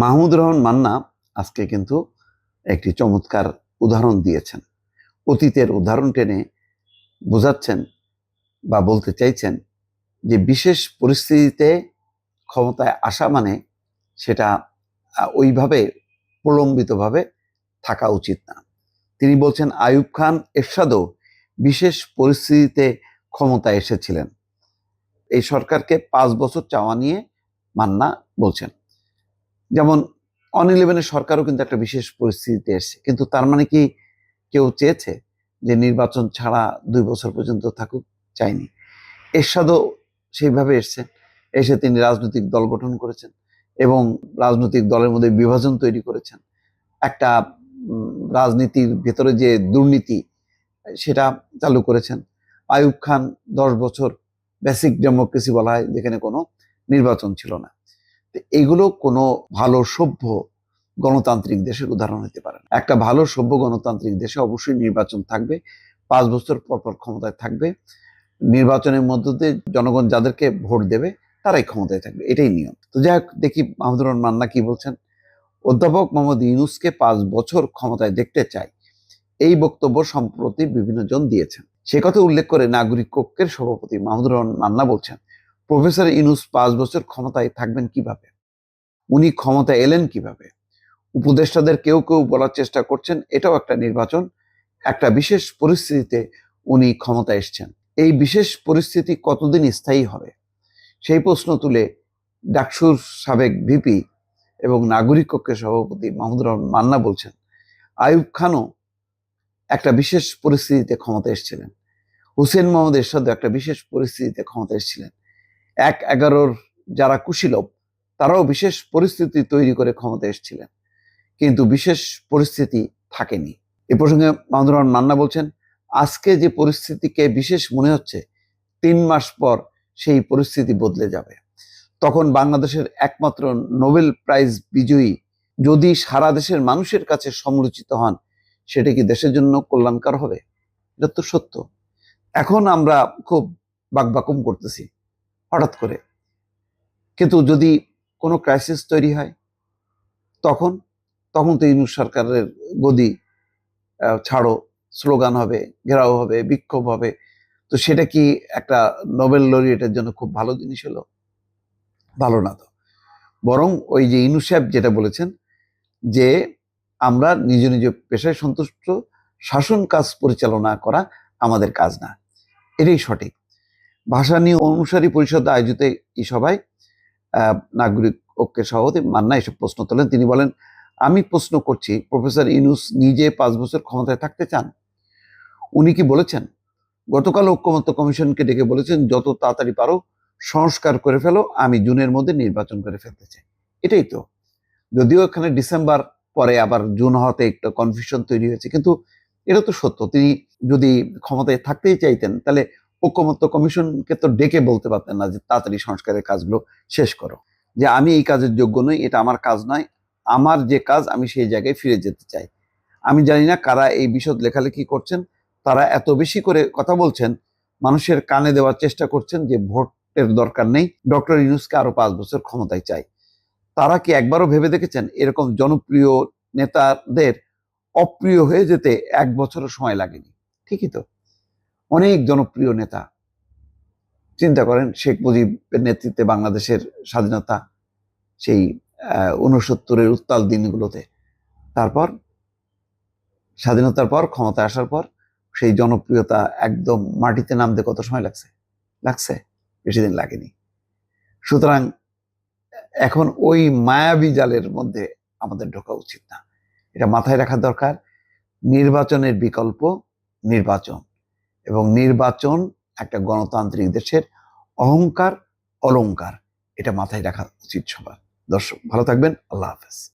মাহমুদ রহমান মান্না আজকে কিন্তু একটি চমৎকার উদাহরণ দিয়েছেন। অতীতের উদাহরণ টেনে বোঝাচ্ছেন বা বলতে চাইছেন যে বিশেষ পরিস্থিতিতে ক্ষমতায় আসা মানে সেটা ওইভাবে প্রলম্বিতভাবে থাকা উচিত না। তিনি বলছেন আয়ুব খান এরশাদও বিশেষ পরিস্থিতিতে ক্ষমতায় এসেছিলেন। এই সরকারকে পাঁচ বছর চাওয়া নিয়ে মান্না বলছেন। যেমন অন ইলেভেনের সরকারও কিন্তু একটা বিশেষ পরিস্থিতিতে এসছে। কিন্তু তার মানে কি কেউ চেয়েছে যে নির্বাচন ছাড়া দুই বছর পর্যন্ত থাকুক? চায়নি এরশাদও সেইভাবে এসছেন এসে তিনি রাজনৈতিক দল গঠন করেছেন এবং রাজনৈতিক দলের মধ্যে বিভাজন তৈরি করেছেন। একটা রাজনীতির ভেতরে যে দুর্নীতি, সেটা চালু করেছেন। আয়ুব খান দশ বছর বেসিক ডেমোক্রেসি বলা হয়, যেখানে কোনো নির্বাচন ছিল না। এগুলো কোনো ভালো সভ্য গণতান্ত্রিক দেশের উদাহরণ হতে পারে না। একটা ভালো সভ্য গণতান্ত্রিক দেশে অবশ্যই নির্বাচন থাকবে, পাঁচ বছর পর পর ক্ষমতায় থাকবে, নির্বাচনের মধ্য দিয়ে জনগণ যাদেরকে ভোট দেবে তারাই ক্ষমতায় থাকবে, এটাই নিয়ম। তো যাই হোক, দেখি মাহমুদুর মান্না কি বলছেন। অধ্যাপক মোহাম্মদ ইউনুসকে পাঁচ বছর ক্ষমতায় দেখতে চাই, এই বক্তব্য সম্প্রতি বিভিন্ন জন দিয়েছেন। সে কথা উল্লেখ করে নাগরিক কক্ষের সভাপতি মাহমুদুর রহমান মান্না বলছেন, প্রফেসর ইউনুস পাঁচ বছর ক্ষমতায় থাকবেন কীভাবে? উনি ক্ষমতায় এলেন কীভাবে? উপদেষ্টাদের কেউ কেউ বলার চেষ্টা করছেন, এটাও একটা নির্বাচন। একটা বিশেষ পরিস্থিতিতে উনি ক্ষমতা এসছেন। এই বিশেষ পরিস্থিতি কতদিন স্থায়ী হবে? সেই প্রশ্ন তুলে ডাকসুর সাবেক ভিপি এবং নাগরিক কক্ষের সভাপতি মাহমুদুর রহমান মান্না বলছেন আয়ুব খানও একটা বিশেষ পরিস্থিতিতে ক্ষমতা এসেছিলেন। হুসেন মোহাম্মদ এরশাদ একটা বিশেষ পরিস্থিতিতে ক্ষমতা এসেছিলেন। এক এগারোর যারা কুশীলভ তারাও বিশেষ পরিস্থিতি তৈরি করে ক্ষমতা এসেছিলেন। কিন্তু বিশেষ পরিস্থিতি থাকেনি। এ প্রসঙ্গে মাহমুদুর রহমান মান্না বলছেন, আজকে যে পরিস্থিতিকে বিশেষ মনে হচ্ছে, তিন মাস পর সেই পরিস্থিতি বদলে যাবে। তখন বাংলাদেশের একমাত্র নোবেল প্রাইজ বিজয়ী যদি সারা দেশের মানুষের কাছে সমালোচিত হন, সেটা কি দেশের জন্য কল্যাণকর হবে? এটা তো সত্য। এখন আমরা খুব বাকবাকুম করতেছি, হঠাৎ করে। কিন্তু যদি কোনো ক্রাইসিস তৈরি হয়, তখন তখন তো ইউনুস সরকারের গদি ছাড়ো, স্লোগান হবে, ঘেরাও হবে, বিক্ষোভ হবে। তো সেটা কি একটা নোবেল লরিয়েটের জন্য খুব ভালো জিনিস হলো? ভালো না তো। বরং ওই যে ইউনুস সাহেব যেটা বলেছেন যে, আমরা নিজ নিজ পেশায় সন্তুষ্ট, শাসন কাজ পরিচালনা করা আমাদের কাজ না। এটাই সঠিক। ভাষা নিয়ে অনুসারী পরিষদ আয়োজিত এই সভায় নাগরিক ঐক্যের সভাপতি মান্না এসব প্রশ্ন তোলেন। তিনি বলেন, আমি প্রশ্ন করছি, প্রফেসর ইনুস নিজে পাঁচ বছর ক্ষমতায় থাকতে চান? উনি কি বলেছেন? গতকাল ঐক্যমত্য কমিশনকে ডেকে বলেছেন, যত তাড়াতাড়ি পারো, সংস্কার করে ফেলো, আমি জুনের মধ্যে নির্বাচন করে ফেলতে চাই। এটাই তো। যদিও এখানে ডিসেম্বর পরে আবার জুন হওয়াতে একটা কনফিউশন তৈরি হয়েছে, কিন্তু এটা তো সত্য। তিনি যদি ক্ষমতায় থাকতেই চাইতেন, তাহলে ঐক্যমত্য কমিশনকে তো ডেকে বলতে পারতেন না যে তাড়াতাড়ি সংস্কারের কাজগুলো শেষ করো। যে আমি এই কাজের যোগ্য নই, এটা আমার কাজ নয়, আমার যে কাজ, আমি সেই জায়গায় ফিরে যেতে চাই। আমি জানি না কারা এই বিশদ লেখালেখি করছেন, তারা এত বেশি করে কথা বলছেন, মানুষের কানে দেওয়ার চেষ্টা করছেন যে ভোটের দরকার নেই, ডক্টর ইউনুসকে আরও পাঁচ বছর ক্ষমতায় চাই। তারা কি একবারও ভেবে দেখেছেন এরকম জনপ্রিয় নেতাদের অপ্রিয় হয়ে যেতে এক বছরও সময় লাগেনি? ঠিকই তো। অনেক জনপ্রিয় নেতা। চিন্তা করেন, শেখ মুজিবের নেতৃত্বে বাংলাদেশের স্বাধীনতা, সেই উনসত্তরের উত্তাল দিনগুলোতে। তারপর, স্বাধীনতার পর ক্ষমতা আসার পর, সেই জনপ্রিয়তা একদম মাটিতে নামতে কত সময় লাগছে? লাগছে? বেশি দিন লাগেনি। সুতরাং, এখন ওই মায়াবী জালের মধ্যে আমাদের ঢোকা উচিত না। এটা মাথায় রাখা দরকার। নির্বাচনের বিকল্প নির্বাচন। এবং নির্বাচন একটা গণতান্ত্রিক দেশের অহংকার, অলংকার। এটা মাথায় রাখা উচিত সবার। দর্শক, ভালো থাকবেন। আল্লাহ হাফেজ।